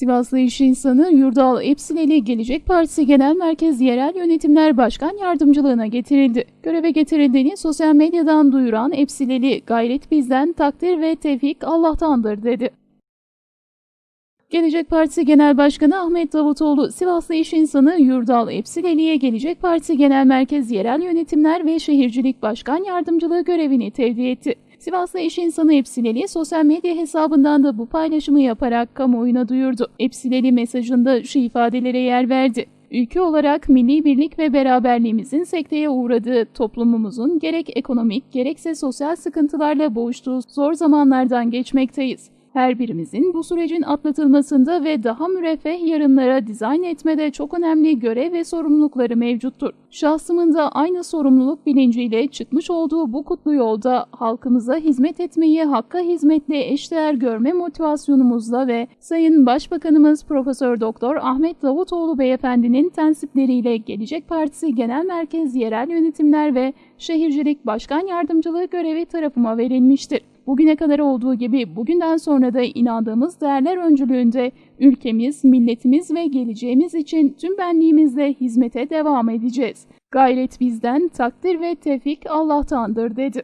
Sivaslı iş insanı Yurdal Epsileli Gelecek Partisi Genel Merkez Yerel Yönetimler Başkan Yardımcılığına getirildi. Göreve getirildiğini sosyal medyadan duyuran Epsileli gayret bizden takdir ve tevfik Allah'tandır dedi. Gelecek Partisi Genel Başkanı Ahmet Davutoğlu, Sivaslı iş insanı Yurdal Epsileli'ye Gelecek Partisi Genel Merkez Yerel Yönetimler ve Şehircilik Başkan Yardımcılığı görevini tevdi etti. Sivaslı iş insanı Epsileli sosyal medya hesabından da bu paylaşımı yaparak kamuoyuna duyurdu. Epsileli mesajında şu ifadelere yer verdi. Ülke olarak milli birlik ve beraberliğimizin sekteye uğradığı, toplumumuzun gerek ekonomik gerekse sosyal sıkıntılarla boğuştuğu zor zamanlardan geçmekteyiz. Her birimizin bu sürecin atlatılmasında ve daha müreffeh yarınlara dizayn etmede çok önemli görev ve sorumlulukları mevcuttur. Şahsımın da aynı sorumluluk bilinciyle çıkmış olduğu bu kutlu yolda halkımıza hizmet etmeyi hakka hizmetle eşdeğer görme motivasyonumuzla ve Sayın Başbakanımız Profesör Doktor Ahmet Davutoğlu Beyefendinin tensipleriyle Gelecek Partisi Genel Merkez Yerel Yönetimler ve Şehircilik Başkan Yardımcılığı görevi tarafıma verilmiştir. Bugüne kadar olduğu gibi bugünden sonra da inandığımız değerler öncülüğünde ülkemiz, milletimiz ve geleceğimiz için tüm benliğimizle hizmete devam edeceğiz. Gayret bizden, takdir ve tevfik Allah'tandır dedi.